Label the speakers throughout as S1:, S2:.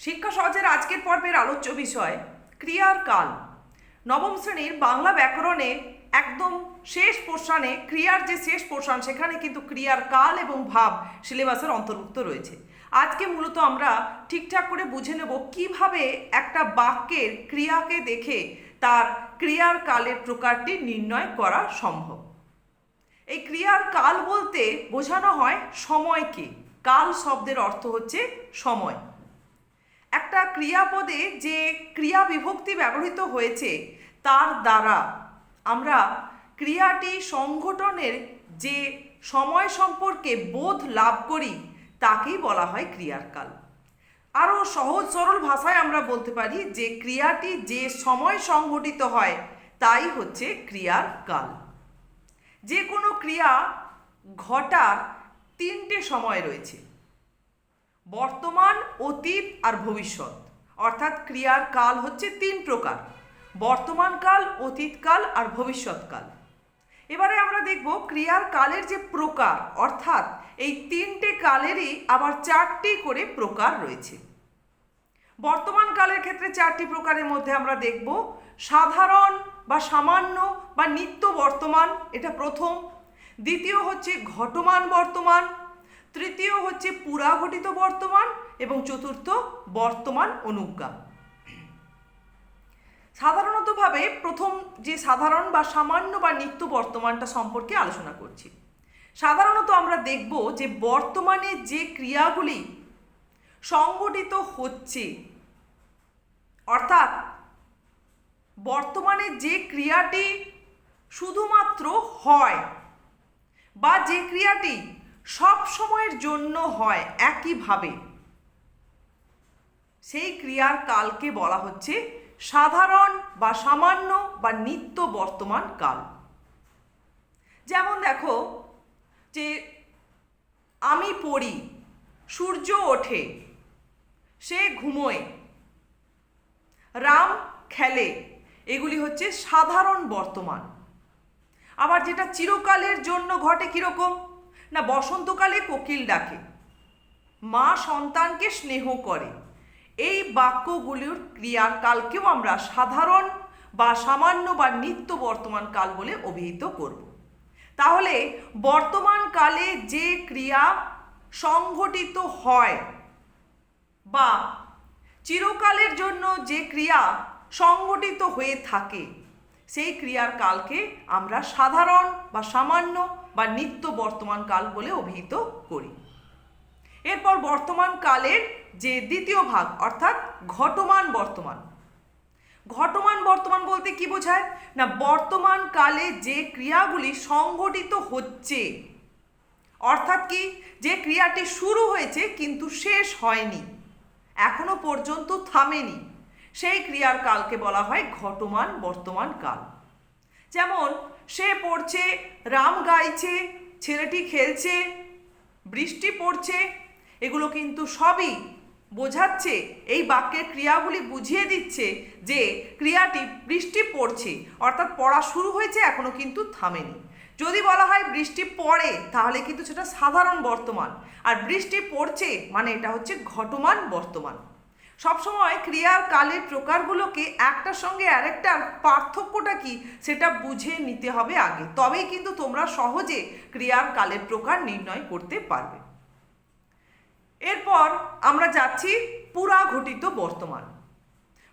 S1: শিক্ষা সহজের আজকের পর্বের আলোচ্য বিষয়, ক্রিয়ার কাল। নবম শ্রেণির বাংলা ব্যাকরণে একদম শেষ পোর্শনে ক্রিয়ার যে শেষ পোর্শন সেখানে কিন্তু ক্রিয়ার কাল এবং ভাব সিলেবাসের অন্তর্ভুক্ত রয়েছে। আজকে মূলত আমরা ঠিকঠাক করে বুঝে নেব কীভাবে একটা বাক্যের ক্রিয়াকে দেখে তার ক্রিয়ার কালের প্রকারটি নির্ণয় করা সম্ভব। এই ক্রিয়ার কাল বলতে বোঝানো হয় সময়কে। কাল শব্দের অর্থ হচ্ছে সময়। একটা ক্রিয়াপদে যে ক্রিয়া বিভক্তি ব্যবহৃত হয়েছে, তার দ্বারা আমরা ক্রিয়াটি সংগঠনের যে সময় সম্পর্কে বোধ লাভ করি, তাকেই বলা হয় ক্রিয়ার কাল আরও সহজ সরল ভাষায় আমরা বলতে পারি যে ক্রিয়াটি যে সময় সংঘটিত হয়, তাই হচ্ছে ক্রিয়ার কাল যে কোনো ক্রিয়া ঘটার তিনটে সময় রয়েছে। বর্তমান, অতীত আর ভবিষ্যৎ। অর্থাৎ ক্রিয়ার কাল হচ্ছে তিন প্রকার, বর্তমান কাল অতীতকাল আর ভবিষ্যৎকাল এবারে আমরা দেখব ক্রিয়ার কালের যে প্রকার, অর্থাৎ এই তিনটে কালেরই আবার চারটি করে প্রকার রয়েছে। বর্তমান কালের ক্ষেত্রে চারটি প্রকারের মধ্যে আমরা দেখব, সাধারণ বা সামান্য বা নিত্য বর্তমান, এটা প্রথম। দ্বিতীয় হচ্ছে ঘটমান বর্তমান তৃতীয় হচ্ছে পুরাঘটিত বর্তমান এবং চতুর্থ বর্তমান অনুজ্ঞা। সাধারণতভাবে প্রথম যে সাধারণ বা সামান্য বা নিত্য বর্তমানটা সম্পর্কে আলোচনা করছি। সাধারণত আমরা দেখব যে বর্তমানে যে ক্রিয়াগুলি সংগঠিত হচ্ছে, অর্থাৎ বর্তমানে যে ক্রিয়াটি শুধুমাত্র হয় বা যে ক্রিয়াটি সব সময়ের জন্য হয় একইভাবে। সেই ক্রিয়ার কালকে বলা হচ্ছে সাধারণ বা সামান্য বা নিত্য বর্তমান কাল। যেমন দেখো যে আমি পড়ি, সূর্য ওঠে, সে ঘুমোয়, রাম খেলে, এগুলি হচ্ছে সাধারণ বর্তমান। আবার যেটা চিরকালের জন্য ঘটে কীরকম? না বসন্তকালে কোকিল ডাকে। মা সন্তানকে স্নেহ করে। এই বাক্যগুলির ক্রিয়ার কালকেও আমরা সাধারণ বা সামান্য বা নিত্য বর্তমান কাল বলে অভিহিত করব। তাহলে বর্তমান কালে যে ক্রিয়া সংঘটিত হয় বা চিরকালের জন্য যে ক্রিয়া সংগঠিত হয়ে থাকে, সেই ক্রিয়ার কালকে আমরা সাধারণ বা সামান্য বা নিত্য বর্তমান কাল বলে অভিহিত করি। এরপর বর্তমান কালের যে দ্বিতীয় ভাগ, অর্থাৎ ঘটমান বর্তমান। ঘটমান বর্তমান বলতে কি বোঝায়? না, বর্তমান কালে যে ক্রিয়াগুলি সংঘটিত হচ্ছে, অর্থাৎ কি? যে ক্রিয়াটি শুরু হয়েছে কিন্তু শেষ হয়নি, এখনও পর্যন্ত থামেনি। সেই ক্রিয়ার কালকে বলা হয় ঘটমান বর্তমান কাল। যেমন সে পড়ছে, রাম গাইছে, ছেলেটি খেলছে, বৃষ্টি পড়ছে, এগুলো কিন্তু সবই বোঝাচ্ছে, এই বাক্যের ক্রিয়াগুলি বুঝিয়ে দিচ্ছে যে ক্রিয়াটি বৃষ্টি পড়ছে, অর্থাৎ পড়া শুরু হয়েছে, এখনও কিন্তু থামেনি। যদি বলা হয় বৃষ্টি পড়ে, তাহলে কিন্তু সেটা সাধারণ বর্তমান। আর বৃষ্টি পড়ছে মানে এটা হচ্ছে ঘটমান বর্তমান। সবসময় ক্রিয়ার কালের প্রকারগুলোকে একটার সঙ্গে আরেকটার পার্থক্যটা কি সেটা বুঝে নিতে হবে আগে। তবেই কিন্তু তোমরা সহজে ক্রিয়ার কালের প্রকার নির্ণয় করতে পারবে। এরপর আমরা যাচ্ছি পুরা ঘটিত বর্তমান।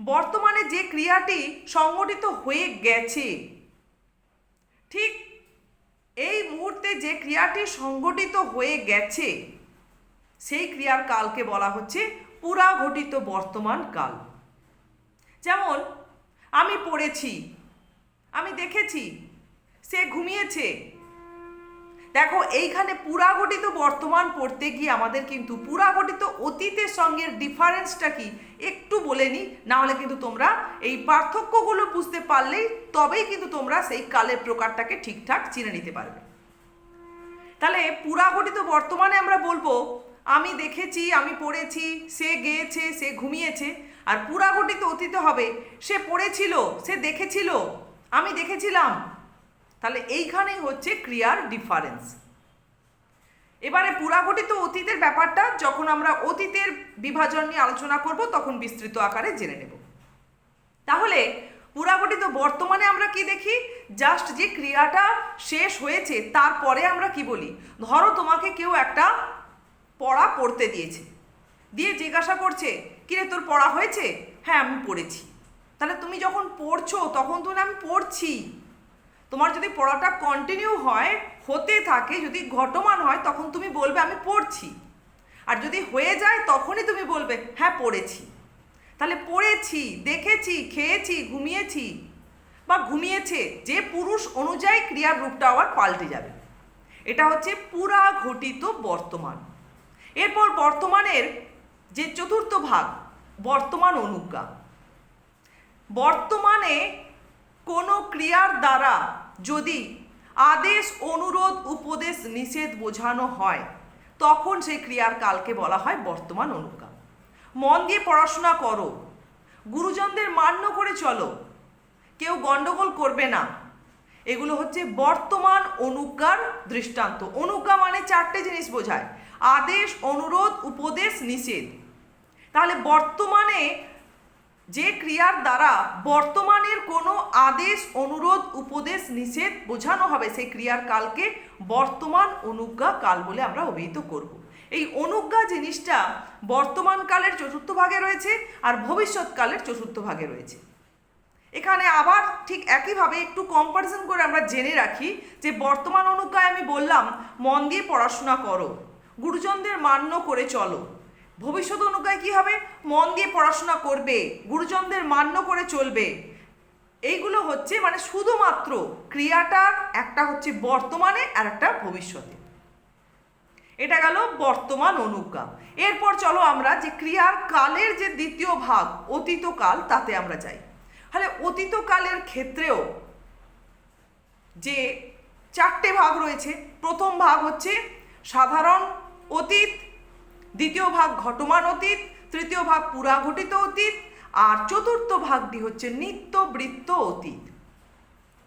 S1: বর্তমানে যে ক্রিয়াটি সংগঠিত হয়ে গেছে, ঠিক এই মুহূর্তে যে ক্রিয়াটি সংগঠিত হয়ে গেছে, সেই ক্রিয়ার কালকে বলা হচ্ছে পুরা ঘটিত বর্তমান কাল। যেমন, আমি পড়েছি, আমি দেখেছি, সে ঘুমিয়েছে। দেখো, এইখানে পুরাঘটিত বর্তমান পড়তে গিয়ে আমাদের কিন্তু পুরাঘটিত অতীতের সঙ্গে ডিফারেন্সটা কি একটু বলে নিই নাহলে কিন্তু তোমরা এই পার্থক্যগুলো বুঝতে পারলেই তবেই কিন্তু তোমরা সেই কালের প্রকারটাকে ঠিকঠাক চিনে নিতে পারবে। তাহলে পুরাঘটিত বর্তমানে আমরা বলব আমি দেখেছি, আমি পড়েছি, সে গেয়েছে, সে ঘুমিয়েছে, আর পুরাঘটিত অতীত হবে। সে পড়েছিল, সে দেখেছিল, আমি দেখেছিলাম। তাহলে এইখানেই হচ্ছে ক্রিয়ার ডিফারেন্স এবারে পুরাঘটিত অতীতের ব্যাপারটা যখন আমরা অতীতের বিভাজন নিয়ে আলোচনা করব, তখন বিস্তৃত আকারে জেনে নেব। তাহলে পুরাঘটিত বর্তমানে আমরা কি দেখি? জাস্ট যে ক্রিয়াটা শেষ হয়েছে, তারপরে আমরা কি বলি? ধরো তোমাকে কেউ একটা পড়া পড়তে দিয়েছে। দিয়ে জিজ্ঞাসা করছে, কিরে, তোর পড়া হয়েছে? হ্যাঁ আমি পড়েছি। তাহলে তুমি যখন পড়ছো, তখন তুমি আমি পড়ছি। তোমার যদি পড়াটা কন্টিনিউ হয়, হতে থাকে, যদি ঘটমান হয়, তখন তুমি বলবে, আমি পড়ছি। আর যদি হয়ে যায়, তখনই তুমি বলবে হ্যাঁ পড়েছি। তাহলে পড়েছি, দেখেছি, খেয়েছি, ঘুমিয়েছি। বা ঘুমিয়েছে, যে পুরুষ অনুযায়ী ক্রিয়ার রূপটা আবার পাল্টে যাবে। এটা হচ্ছে পুরা ঘটিত বর্তমান। এরপর বর্তমানের যে চতুর্থ ভাগ, বর্তমান অনুজ্ঞা। বর্তমানে কোনো ক্রিয়ার দ্বারা যদি আদেশ, অনুরোধ, উপদেশ, নিষেধ বোঝানো হয়, তখন সেই ক্রিয়ার কালকে বলা হয় বর্তমান অনুজ্ঞা। মন দিয়ে পড়াশোনা করো, গুরুজনদের মান্য করে চলো, কেউ গণ্ডগোল করবে না। এগুলো হচ্ছে বর্তমান অনুজ্ঞার দৃষ্টান্ত। অনুজ্ঞা মানে চারটে জিনিস বোঝায়। আদেশ, অনুরোধ, উপদেশ, নিষেধ। তাহলে বর্তমানে যে ক্রিয়ার দ্বারা বর্তমানের কোনো আদেশ, অনুরোধ, উপদেশ, নিষেধ বোঝানো হবে, সেই ক্রিয়ার কালকে বর্তমান অনুজ্ঞা কাল বলে আমরা অভিহিত করব। এই অনুজ্ঞা জিনিসটা বর্তমান কালের চতুর্থ ভাগে রয়েছে আর ভবিষ্যৎকালের চতুর্থ ভাগে রয়েছে। এখানে আবার ঠিক একইভাবে একটু কম্পারিজন করে আমরা জেনে রাখি যে বর্তমান অনুজ্ঞায় আমি বললাম, মন দিয়ে পড়াশোনা করো। গুরুজনদের মান্য করে চলো। ভবিষ্যৎ অনুজ্ঞায় কি হবে? মন দিয়ে পড়াশোনা করবে, গুরুজনদের মান্য করে চলবে। এইগুলো হচ্ছে মানে শুধুমাত্র ক্রিয়াটার একটা হচ্ছে বর্তমানে আর একটা ভবিষ্যতে। এটা গেল বর্তমান অনুজ্ঞা। এরপর চলো আমরা যে ক্রিয়ার কালের যে দ্বিতীয় ভাগ, অতীত কাল, তাতে আমরা যাই। তাহলে অতীতকালের ক্ষেত্রেও যে চারটে ভাগ রয়েছে, প্রথম ভাগ হচ্ছে সাধারণ অতীত, দ্বিতীয় ভাগ ঘটমান অতীত, তৃতীয় ভাগ পুরাঘটিত অতীত, আর চতুর্থ ভাগটি হচ্ছে নিত্য বৃত্ত অতীত।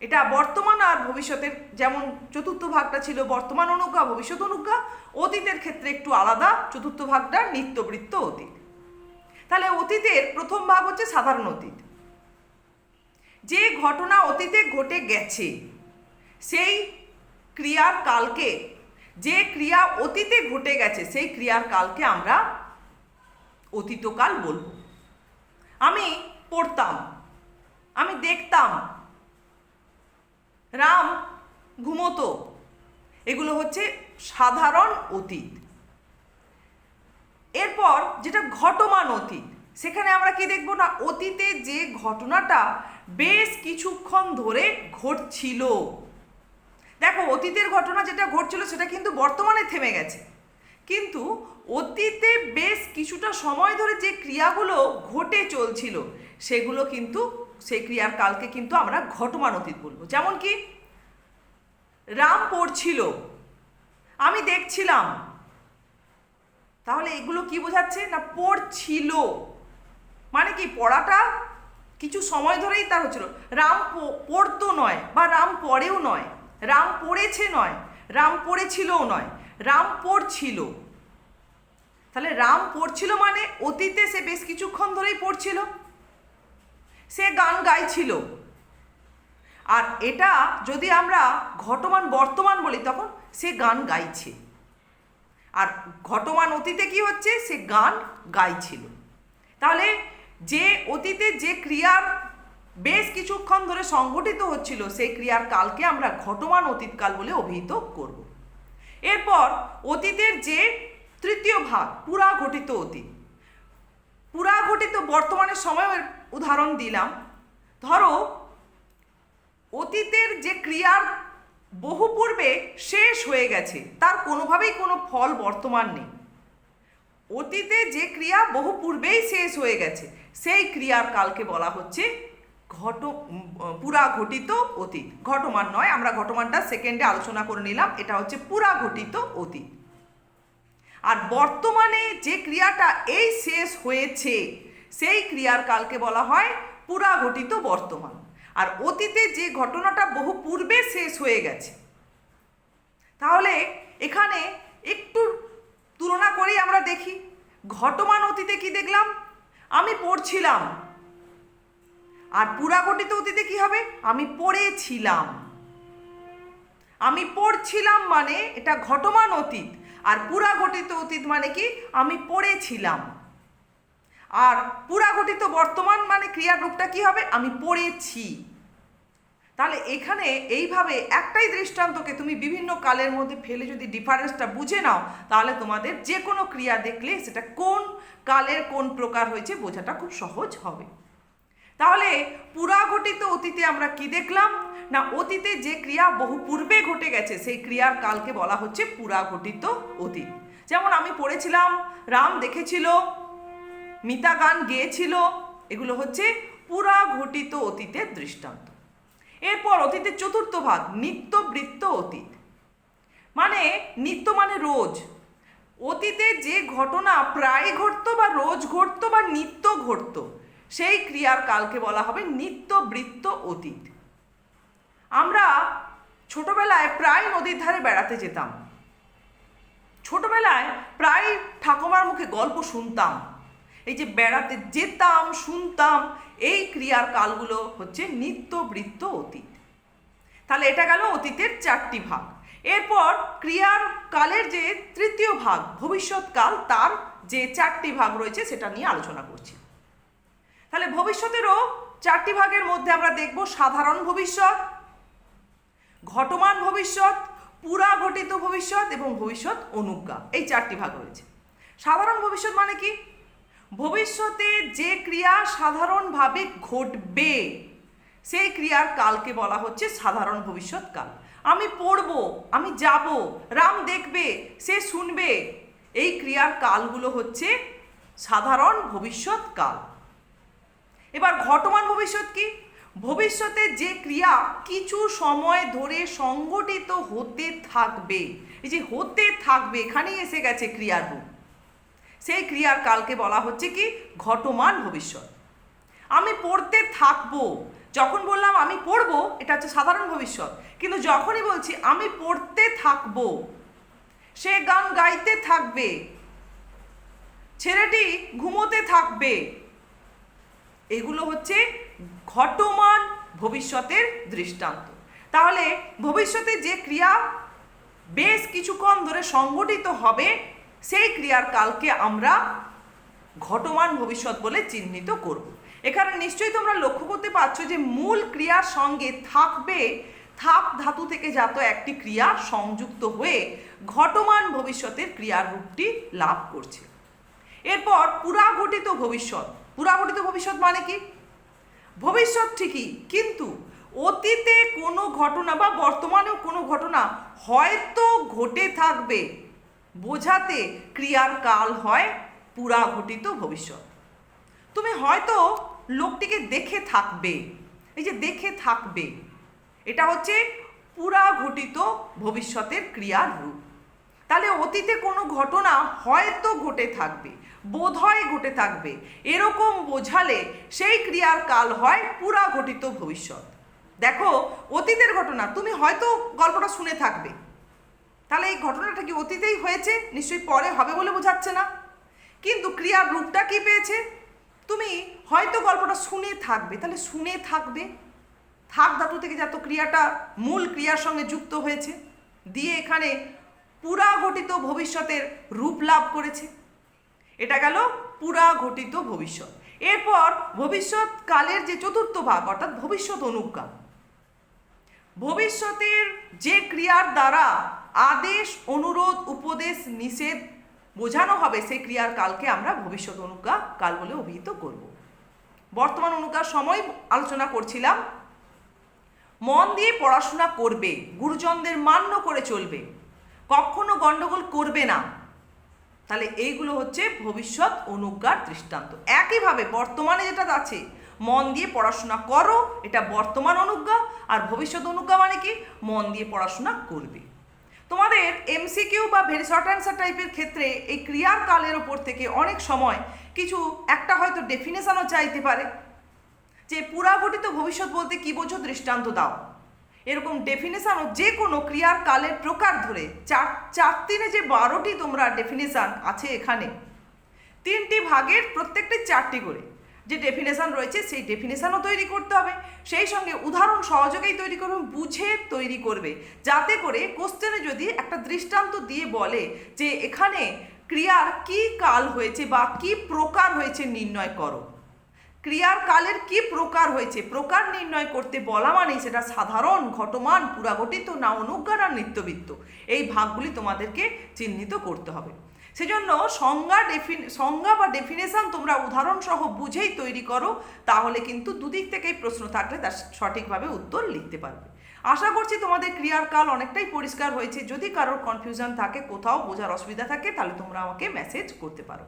S1: এটা বর্তমান আর ভবিষ্যতের, যেমন চতুর্থ ভাগটা ছিল বর্তমান অনুজ্ঞা, ভবিষ্যৎ অনুজ্ঞা, অতীতের ক্ষেত্রে একটু আলাদা, চতুর্থ ভাগটা নিত্যবৃত্ত অতীত। তাহলে অতীতের প্রথম ভাগ হচ্ছে সাধারণ অতীত। যে ঘটনা অতীতে ঘটে গেছে, সেই ক্রিয়ার কালকে যে ক্রিয়া অতীতে ঘটে গেছে, সেই ক্রিয়ার কালকে আমরা অতীতকাল বলব। আমি পড়তাম, আমি দেখতাম। রাম ঘুমতো। এগুলো হচ্ছে সাধারণ অতীত। এরপর যেটা ঘটমান অতীত, সেখানে আমরা কি দেখব না, অতীতে যে ঘটনাটা বেশ কিছুক্ষণ ধরে ঘটছিল। দেখো, অতীতের ঘটনা যেটা ঘটছিল সেটা কিন্তু বর্তমানে থেমে গেছে। কিন্তু অতীতে বেশ কিছুটা সময় ধরে যে ক্রিয়াগুলো ঘটে চলছিল, সেগুলো কিন্তু, সেই ক্রিয়ার কালকে কিন্তু আমরা ঘটমান অতীত বলব। যেমন কি, রাম পড়ছিল, আমি দেখছিলাম। তাহলে এগুলো কি বোঝাচ্ছে? না, পড়ছিল। মানে কি, পড়াটা কিছু সময় ধরেই তার হচ্ছিল। রাম পড়তো নয় বা রাম পড়েও নয়। রাম পড়েছে নয়, রাম পড়েছিলও নয়, রাম পড়ছিল। তাহলে রাম পড়ছিল মানে অতীতে সে বেশ কিছুক্ষণ ধরেই পড়ছিল। সে গান গাইছিল। আর এটা যদি আমরা ঘটমান বর্তমান বলি, তখন সে গান গাইছে। আর ঘটমান অতীতে কি হচ্ছে? সে গান গাইছিল। তাহলে যে অতীতে যে ক্রিয়ার বেশ কিছুক্ষণ ধরে সংগঠিত হচ্ছিল সেই ক্রিয়ার কালকে আমরা ঘটমান অতীতকাল বলে অভিহিত করব। এরপর অতীতের যে তৃতীয় ভাগ পুরা ঘটিত অতীত পুরা ঘটিত বর্তমানের সময়ের উদাহরণ দিলাম। ধরো, অতীতের যে ক্রিয়ার বহু পূর্বে শেষ হয়ে গেছে, তার কোনোভাবেই কোনো ফল বর্তমান নেই। অতীতে যে ক্রিয়া বহু পূর্বেই শেষ হয়ে গেছে, সেই ক্রিয়ার কালকে বলা হচ্ছে ঘট পুরা ঘটিত অতীত। ঘটমান নয়, আমরা ঘটমানটা সেকেন্ডে আলোচনা করে নিলাম। এটা হচ্ছে পুরা ঘটিত অতীত। আর বর্তমানে যে ক্রিয়াটা এই শেষ হয়েছে, সেই ক্রিয়ার কালকে বলা হয় পুরা ঘটিত বর্তমান। আর অতীতে যে ঘটনাটা বহু পূর্বে শেষ হয়ে গেছে, তাহলে এখানে একটু তুলনা করি আমরা দেখি। ঘটমান অতীতে কি দেখলাম? আমি পড়ছিলাম আর পুরাঘটিত অতীতে কি হবে? আমি পড়েছিলাম। আমি পড়ছিলাম মানে এটা ঘটমান অতীত। আর পুরাঘটিত অতীত মানে কি? আমি পড়েছিলাম। আর পুরাঘটিত বর্তমান মানে ক্রিয়ার রূপটা কি হবে? আমি পড়েছি। তাহলে এখানে এইভাবে একটাই দৃষ্টান্তকে তুমি বিভিন্ন কালের মধ্যে ফেলে যদি ডিফারেন্সটা বুঝে নাও, তাহলে তোমাদের যে কোনো ক্রিয়া দেখলে সেটা কোন কালের কোন প্রকার হয়েছে বোঝাটা খুব সহজ হবে। তাহলে পুরাঘটিত অতীতে আমরা কি দেখলাম? না, অতীতে যে ক্রিয়া বহু পূর্বে ঘটে গেছে, সেই ক্রিয়ার কালকে বলা হচ্ছে পুরাঘটিত অতীত। যেমন আমি পড়েছিলাম, রাম দেখেছিল, মিতা গান গেয়েছিল, এগুলো হচ্ছে পুরাঘটিত অতীতের দৃষ্টান্ত। এরপর অতীতের চতুর্থ ভাগ নিত্য বৃত্ত অতীত। মানে নিত্য মানে রোজ। অতীতে যে ঘটনা প্রায় ঘটতো বা রোজ ঘটতো বা নিত্য ঘটতো সেই ক্রিয়ার কালকে বলা হবে নিত্য বৃত্ত অতীত। আমরা ছোটবেলায় প্রায় নদীর ধারে বেড়াতে যেতাম। ছোটবেলায় প্রায় ঠাকুমার মুখে গল্প শুনতাম। এই যে বেড়াতে যেতাম, শুনতাম, এই ক্রিয়ার কালগুলো হচ্ছে নিত্য বৃত্ত অতীত। তাহলে এটা গেল অতীতের চারটি ভাগ। এরপর ক্রিয়ার কালের যে তৃতীয় ভাগ ভবিষ্যৎকাল তার যে চারটি ভাগ রয়েছে, সেটা নিয়ে আলোচনা করছি। তাহলে ভবিষ্যতেরও চারটি ভাগের মধ্যে আমরা দেখব সাধারণ ভবিষ্যৎ, ঘটমান ভবিষ্যৎ, পুরা ঘটিত ভবিষ্যৎ এবং ভবিষ্যৎ অনুজ্ঞা। এই চারটি ভাগ রয়েছে। সাধারণ ভবিষ্যৎ মানে কি? ভবিষ্যতে যে ক্রিয়া সাধারণভাবে ঘটবে, সেই ক্রিয়ার কালকে বলা হচ্ছে সাধারণ ভবিষ্যৎ কাল। আমি পড়ব, আমি যাব, রাম দেখবে, সে শুনবে, এই ক্রিয়ার কালগুলো হচ্ছে সাধারণ ভবিষ্যৎ কাল। এবার ঘটমান ভবিষ্যৎ কি? ভবিষ্যতে যে ক্রিয়া কিছু সময় ধরে সংগঠিত হতে থাকবে, এই যে হতে থাকবে, এখানেই এসে গেছে ক্রিয়ার রূপ। সেই ক্রিয়ার কালকে বলা হচ্ছে কি? ঘটমান ভবিষ্যৎ। আমি পড়তে থাকব, যখন বললাম আমি পড়ব, এটা হচ্ছে সাধারণ ভবিষ্যৎ, কিন্তু যখনই বলছি আমি পড়তে থাকব, সে গান গাইতে থাকবে, ছেলেটি ঘুমোতে থাকবে এগুলো হচ্ছে ঘটমান ভবিষ্যতের দৃষ্টান্ত। তাহলে ভবিষ্যতে যে ক্রিয়া বেশ কিছুক্ষণ ধরে সংগঠিত হবে, সেই ক্রিয়ার কালকে আমরা ঘটমান ভবিষ্যৎ বলে চিহ্নিত করব। এখানে নিশ্চয়ই তোমরা লক্ষ্য করতে পারছ যে মূল ক্রিয়ার সঙ্গে থাকবে থাক ধাতু থেকে জাত একটি ক্রিয়া সংযুক্ত হয়ে ঘটমান ভবিষ্যতের ক্রিয়ার রূপটি লাভ করছে। এরপর পুরাঘটিত ভবিষ্যৎ পুরাঘটিত ভবিষ্যৎ মানে কি? ভবিষ্যৎ ঠিকই, কিন্তু অতীতে কোনো ঘটনা বা বর্তমানেও কোনো ঘটনা হয়তো ঘটে থাকবে। বোঝাতে ক্রিয়ার কাল হয় পুরাঘটিত ভবিষ্যৎ। তুমি হয়তো লোকটিকে দেখে থাকবে, এই যে দেখে থাকবে, এটা হচ্ছে পুরাঘটিত ভবিষ্যতের ক্রিয়ার রূপ। তাহলে অতীতে কোনো ঘটনা হয়তো ঘটে থাকবে বোধহয় ঘটে থাকবে। এরকম বোঝালে সেই ক্রিয়ার কাল হয় পুরা ঘটিত ভবিষ্যৎ। দেখো, অতীতের ঘটনা, তুমি হয়তো গল্পটা শুনে থাকবে। তাহলে এই ঘটনাটা কি অতীতেই হয়েছে? নিশ্চয়ই পরে হবে বলে বোঝাচ্ছে না। কিন্তু ক্রিয়ার রূপটা কি পেয়েছে? তুমি হয়তো গল্পটা শুনে থাকবে। তাহলে শুনে থাকবে। থাক ধাতু থেকে যত ক্রিয়াটা মূল ক্রিয়ার সঙ্গে যুক্ত হয়েছে। দিয়ে এখানে পুরা ঘটিত ভবিষ্যতের রূপ লাভ করেছে। এটা গেল পুরা ঘটিত ভবিষ্যৎ। এরপর ভবিষ্যৎ কালের যে চতুর্থ ভাগ, অর্থাৎ ভবিষ্যৎ অনুজ্ঞা, ভবিষ্যতের যে ক্রিয়ার দ্বারা আদেশ, অনুরোধ, উপদেশ, নিষেধ বোঝানো হবে, সেই ক্রিয়ার কালকে আমরা ভবিষ্যৎ অনুজ্ঞা কাল বলে অভিহিত করব। বর্তমান অনুজ্ঞার সময় আলোচনা করছিলাম। মন দিয়ে পড়াশোনা করবে, গুরুজনদের মান্য করে চলবে। কখনো গণ্ডগোল করবে না। তাহলে এইগুলো হচ্ছে ভবিষ্যৎ অনুজ্ঞার দৃষ্টান্ত। একইভাবে বর্তমানে যেটা আছে, মন দিয়ে পড়াশোনা করো, এটা বর্তমান অনুজ্ঞা, আর ভবিষ্যৎ অনুজ্ঞা মানে কি? মন দিয়ে পড়াশোনা করবে। তোমাদের এমসিকিউ বা ভেরি শর্ট অ্যান্সার টাইপের ক্ষেত্রে এই ক্রিয়ার কালের ওপর থেকে অনেক সময় কিছু একটা হয়তো ডেফিনেশনও চাইতে পারে। যে পুরাঘটিত ভবিষ্যৎ বলতে কি বোঝো? দৃষ্টান্ত দাও। এরকম ডেফিনেশান ও যে কোনো ক্রিয়ার কালের প্রকার ধরে চার চার তিনে যে বারোটি তোমরা ডেফিনেশান আছে এখানে, তিনটি ভাগের প্রত্যেকটি চারটি করে যে ডেফিনেশন রয়েছে সেই ডেফিনেশনও তৈরি করতে হবে। সেই সঙ্গে উদাহরণ সহযোগেই তৈরি করবে বুঝে তৈরি করবে। যাতে করে কোশ্চেনে যদি একটা দৃষ্টান্ত দিয়ে বলে যে এখানে ক্রিয়ার কি কাল হয়েছে বা কি প্রকার হয়েছে নির্ণয় করো। ক্রিয়ার কালের কি প্রকার হয়েছে? প্রকার নির্ণয় করতে বলা মানেই সেটা সাধারণ ঘটমান, পুরাগঠিত না অনুজ্ঞা না নিত্যবিত্ত। এই ভাগগুলি তোমাদেরকে চিহ্নিত করতে হবে। সেজন্য সংজ্ঞা ডেফিন সংজ্ঞা বা ডেফিনেশন তোমরা উদাহরণ সহ বুঝেই তৈরি করো, তাহলে কিন্তু দুদিক থেকেই প্রশ্ন থাকলে তার সঠিকভাবে উত্তর লিখতে পারবে। আশা করছি তোমাদের ক্রিয়ার কাল অনেকটাই পরিষ্কার হয়েছে। যদি কারোর কনফিউশন থাকে, কোথাও বোঝার অসুবিধা থাকে, তাহলে তোমরা আমাকে মেসেজ করতে পারো।